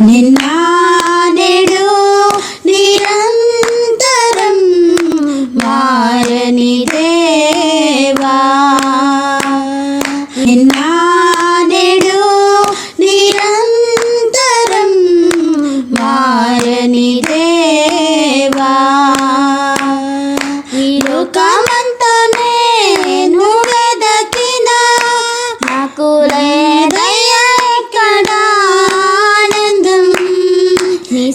നിന്നാനെടു നിരന്തരം മാരനി ദേവാടു നിരന്തരം മാരനി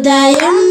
ഹൃദയം